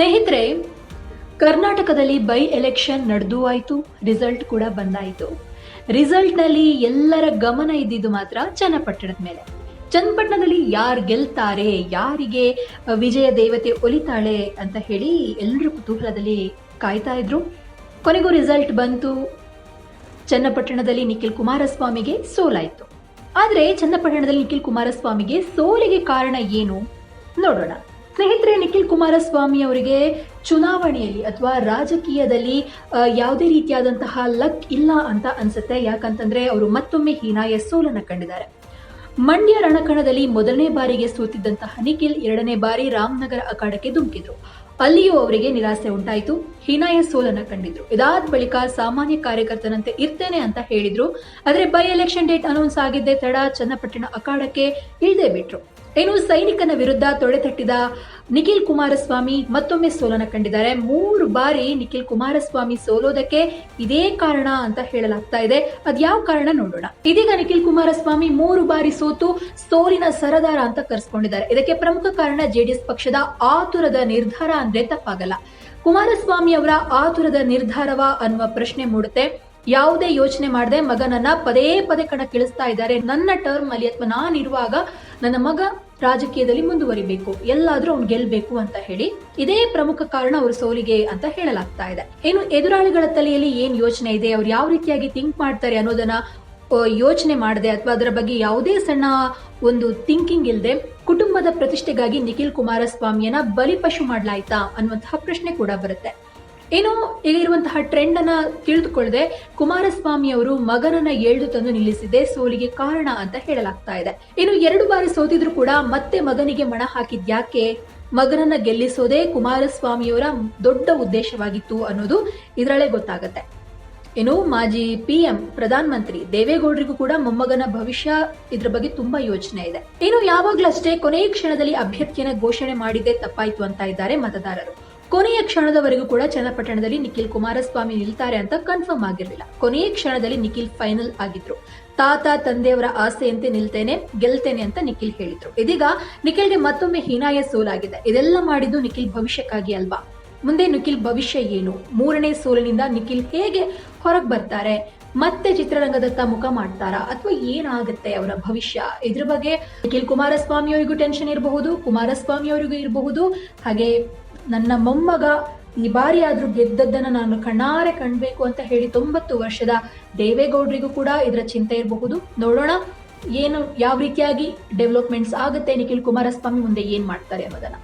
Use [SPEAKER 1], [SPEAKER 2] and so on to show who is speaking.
[SPEAKER 1] ಸ್ನೇಹಿತರೆ, ಕರ್ನಾಟಕದಲ್ಲಿ by election ನಡೆದು ಆಯಿತು ರಿಸಲ್ಟ್ ಕೂಡ ಬಂದಾಯಿತು. ರಿಸಲ್ಟ್ನಲ್ಲಿ ಎಲ್ಲರ ಗಮನ ಇದ್ದಿದ್ದು ಮಾತ್ರ ಚನ್ನಪಟ್ಟಣದ ಮೇಲೆ. ಚನ್ನಪಟ್ಟಣದಲ್ಲಿ ಯಾರು ಗೆಲ್ತಾರೆ, ಯಾರಿಗೆ ವಿಜಯ ದೇವತೆ ಒಲಿತಾಳೆ ಅಂತ ಹೇಳಿ ಎಲ್ಲರೂ ಕುತೂಹಲದಲ್ಲಿ ಕಾಯ್ತಾ ಇದ್ರು. ಕೊನೆಗೂ ರಿಸಲ್ಟ್ ಬಂತು. ಚನ್ನಪಟ್ಟಣದಲ್ಲಿ ನಿಖಿಲ್ ಕುಮಾರಸ್ವಾಮಿಗೆ ಸೋಲಾಯಿತು. ಆದರೆ ಚನ್ನಪಟ್ಟಣದಲ್ಲಿ ನಿಖಿಲ್ ಕುಮಾರಸ್ವಾಮಿಗೆ ಸೋಲಿಗೆ ಕಾರಣ ಏನು? ನೋಡೋಣ. ಸ್ನೇಹಿತರೆ, ನಿಖಿಲ್ ಕುಮಾರಸ್ವಾಮಿ ಅವರಿಗೆ ಚುನಾವಣೆಯಲ್ಲಿ ಅಥವಾ ರಾಜಕೀಯದಲ್ಲಿ ಯಾವುದೇ ರೀತಿಯಾದಂತಹ ಲಕ್ ಇಲ್ಲ ಅಂತ ಅನ್ಸುತ್ತೆ. ಯಾಕಂತಂದ್ರೆ, ಅವರು ಮತ್ತೊಮ್ಮೆ ಹೀನಾಯ ಸೋಲನ್ನ ಕಂಡಿದ್ದಾರೆ. ಮಂಡ್ಯ ರಣಕಣದಲ್ಲಿ ಮೊದಲನೇ ಬಾರಿಗೆ ಸೋತಿದ್ದಂತಹ ನಿಖಿಲ್ ಎರಡನೇ ಬಾರಿ ರಾಮನಗರ ಅಖಾಡಕ್ಕೆ ಧುಮುಕಿದ್ರು. ಅಲ್ಲಿಯೂ ಅವರಿಗೆ ನಿರಾಸೆ ಉಂಟಾಯಿತು, ಹೀನಾಯ ಸೋಲನ್ನ ಕಂಡಿದ್ರು. ಇದಾದ ಬಳಿಕ ಸಾಮಾನ್ಯ ಕಾರ್ಯಕರ್ತನಂತೆ ಇರ್ತೇನೆ ಅಂತ ಹೇಳಿದ್ರು. ಆದರೆ, ಬೈ ಎಲೆಕ್ಷನ್ ಡೇಟ್ ಅನೌನ್ಸ್ ಆಗಿದ್ದೆ ತಡ ಚನ್ನಪಟ್ಟಣ ಅಖಾಡಕ್ಕೆ ಇಳ್ದೇ ಬಿಟ್ರು. ಇನ್ನು ಸೈನಿಕನ ವಿರುದ್ಧ ತೊಡೆತಟ್ಟಿದ ನಿಖಿಲ್ ಕುಮಾರಸ್ವಾಮಿ ಮತ್ತೊಮ್ಮೆ ಸೋಲನ ಕಂಡಿದ್ದಾರೆ. ಮೂರು ಬಾರಿ ನಿಖಿಲ್ ಕುಮಾರಸ್ವಾಮಿ ಸೋಲೋದಕ್ಕೆ ಇದೇ ಕಾರಣ ಅಂತ ಹೇಳಲಾಗ್ತಾ ಇದೆ. ಅದ್ಯಾವ ಕಾರಣ ನೋಡೋಣ. ಇದೀಗ ನಿಖಿಲ್ ಕುಮಾರಸ್ವಾಮಿ ಮೂರು ಬಾರಿ ಸೋತು ಸೋಲಿನ ಸರದಾರ ಅಂತ ಕರೆಸ್ಕೊಂಡಿದ್ದಾರೆ. ಇದಕ್ಕೆ ಪ್ರಮುಖ ಕಾರಣ ಜೆಡಿಎಸ್ ಪಕ್ಷದ ಆತುರದ ನಿರ್ಧಾರ ಅಂದ್ರೆ ತಪ್ಪಾಗಲ್ಲ. ಕುಮಾರಸ್ವಾಮಿ ಅವರ ಆತುರದ ನಿರ್ಧಾರವ ಅನ್ನುವ ಪ್ರಶ್ನೆ ಮೂಡುತ್ತೆ. ಯಾವುದೇ ಯೋಚನೆ ಮಾಡದೆ ಮಗನನ್ನ ಪದೇ ಪದೇ ಕಣಕ್ಕಿಳಿಸ್ತಾ ಇದ್ದಾರೆ. ನನ್ನ ಟರ್ಮ್ ಅಲ್ಲಿ ಅಥವಾ ನಾನಿರುವಾಗ ನನ್ನ ಮಗ ರಾಜಕೀಯದಲ್ಲಿ ಮುಂದುವರಿಬೇಕು, ಎಲ್ಲಾದ್ರೂ ಅವ್ನು ಗೆಲ್ಬೇಕು ಅಂತ ಹೇಳಿ ಇದೇ ಪ್ರಮುಖ ಕಾರಣ ಅವ್ರ ಸೋಲಿಗೆ ಅಂತ ಹೇಳಲಾಗ್ತಾ ಇದೆ. ಏನು ಎದುರಾಳಿಗಳ ತಲೆಯಲ್ಲಿ ಏನ್ ಯೋಚನೆ ಇದೆ, ಅವ್ರು ಯಾವ ರೀತಿಯಾಗಿ ಥಿಂಕ್ ಮಾಡ್ತಾರೆ ಅನ್ನೋದನ್ನ ಯೋಚನೆ ಮಾಡದೆ ಅಥವಾ ಅದರ ಬಗ್ಗೆ ಯಾವುದೇ ಸಣ್ಣ ಒಂದು ಥಿಂಕಿಂಗ್ ಇಲ್ಲದೆ ಕುಟುಂಬದ ಪ್ರತಿಷ್ಠೆಗಾಗಿ ನಿಖಿಲ್ ಕುಮಾರಸ್ವಾಮಿಯನ್ನ ಬಲಿಪಶು ಮಾಡ್ಲಾಯ್ತಾ ಅನ್ನುವಂತಹ ಪ್ರಶ್ನೆ ಕೂಡ ಬರುತ್ತೆ. ಏನು ಈಗಿರುವಂತಹ ಟ್ರೆಂಡ್ ಅನ್ನ ತಿಳಿದುಕೊಳ್ಳದೆ ಕುಮಾರಸ್ವಾಮಿ ಅವರು ಮಗನನ್ನ ಎಳ್ದು ತಂದು ನಿಲ್ಲಿಸಿದೆ ಸೋಲಿಗೆ ಕಾರಣ ಅಂತ ಹೇಳಲಾಗ್ತಾ ಇದೆ. ಇನ್ನು ಎರಡು ಬಾರಿ ಸೋತಿದ್ರು ಕೂಡ ಮತ್ತೆ ಮಗನಿಗೆ ಮಣ ಹಾಕಿದ್ಯಾಕೆ ಮಗನನ್ನ ಗೆಲ್ಲಿಸೋದೇ ಕುಮಾರಸ್ವಾಮಿಯವರ ದೊಡ್ಡ ಉದ್ದೇಶವಾಗಿತ್ತು ಅನ್ನೋದು ಇದರಲ್ಲೇ ಗೊತ್ತಾಗುತ್ತೆ. ಇನ್ನು ಮಾಜಿ ಪಿಎಂ ಪ್ರಧಾನ ಮಂತ್ರಿ ದೇವೇಗೌಡರಿಗೂ ಕೂಡ ಮೊಮ್ಮಗನ ಭವಿಷ್ಯ ಇದ್ರ ಬಗ್ಗೆ ತುಂಬಾ ಯೋಚನೆ ಇದೆ. ಇನ್ನು ಯಾವಾಗ್ಲಷ್ಟೇ ಕೊನೆಯ ಕ್ಷಣದಲ್ಲಿ ಅಭ್ಯರ್ಥಿಯನ್ನ ಘೋಷಣೆ ಮಾಡಿದೆ ತಪ್ಪಾಯ್ತು ಅಂತ ಇದ್ದಾರೆ ಮತದಾರರು. ಕೊನೆಯ ಕ್ಷಣದವರೆಗೂ ಕೂಡ ಚನ್ನಪಟ್ಟಣದಲ್ಲಿ ನಿಖಿಲ್ ಕುಮಾರಸ್ವಾಮಿ ನಿಲ್ತಾರೆ ಅಂತ ಕನ್ಫರ್ಮ್ ಆಗಿರಲಿಲ್ಲ. ಕೊನೆಯ ಕ್ಷಣದಲ್ಲಿ ನಿಖಿಲ್ ಫೈನಲ್ ಆಗಿದ್ರು. ತಾತ, ತಂದೆಯವರ ಆಸೆಯಂತೆ ನಿಲ್ತೇನೆ, ಗೆಲ್ತೇನೆ ಅಂತ ನಿಖಿಲ್ ಹೇಳಿದ್ರು. ಇದೀಗ ನಿಖಿಲ್ಗೆ ಮತ್ತೊಮ್ಮೆ ಹೀನಾಯ ಸೋಲಾಗಿದೆ. ಇದೆಲ್ಲ ಮಾಡಿದ್ದು ನಿಖಿಲ್ ಭವಿಷ್ಯಕ್ಕಾಗಿ ಅಲ್ವಾ? ಮುಂದೆ ನಿಖಿಲ್ ಭವಿಷ್ಯ ಏನು? ಮೂರನೇ ಸೋಲಿನಿಂದ ನಿಖಿಲ್ ಹೇಗೆ ಹೊರಗೆ ಬರ್ತಾರೆ? ಮತ್ತೆ ಚಿತ್ರರಂಗದತ್ತ ಮುಖ ಮಾಡ್ತಾರಾ? ಅಥವಾ ಏನಾಗುತ್ತೆ ಅವರ ಭವಿಷ್ಯ? ಇದ್ರ ಬಗ್ಗೆ ನಿಖಿಲ್ ಕುಮಾರಸ್ವಾಮಿ ಅವರಿಗೂ ಟೆನ್ಷನ್ ಇರಬಹುದು ಕುಮಾರಸ್ವಾಮಿ ಅವರಿಗೂ ಇರಬಹುದು. ಹಾಗೆ ನನ್ನ ಮೊಮ್ಮಗ ಈ ಬಾರಿ ಆದ್ರೂ ಗೆದ್ದದ್ದನ್ನ ನಾನು ಕಣ್ಣಾರೆ ಕಣ್ಬೇಕು ಅಂತ ಹೇಳಿ ತೊಂಬತ್ತು ವರ್ಷದ ದೇವೇಗೌಡರಿಗೂ ಕೂಡ ಇದರ ಚಿಂತೆ ಇರಬಹುದು. ನೋಡೋಣ ಏನು ಯಾವ ರೀತಿಯಾಗಿ ಡೆವಲಪ್ಮೆಂಟ್ಸ್ ಆಗುತ್ತೆ ನಿಖಿಲ್ ಕುಮಾರಸ್ವಾಮಿ ಮುಂದೆ ಏನು ಮಾಡ್ತಾರೆ ಅನ್ನೋದನ್ನ.